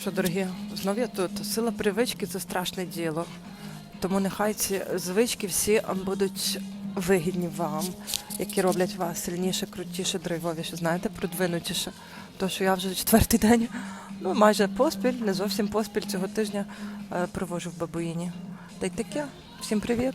Що, дорогі, знов я тут. Сила привички це страшне діло. Тому нехай ці звички всі будуть вигідні вам, які роблять вас сильніше, крутіше, драйвовіше, знаєте, продвинутіше. То, що я вже четвертий день, ну майже поспіль, не зовсім поспіль цього тижня е, провожу в бабуїні. Та й таке. Всім привіт.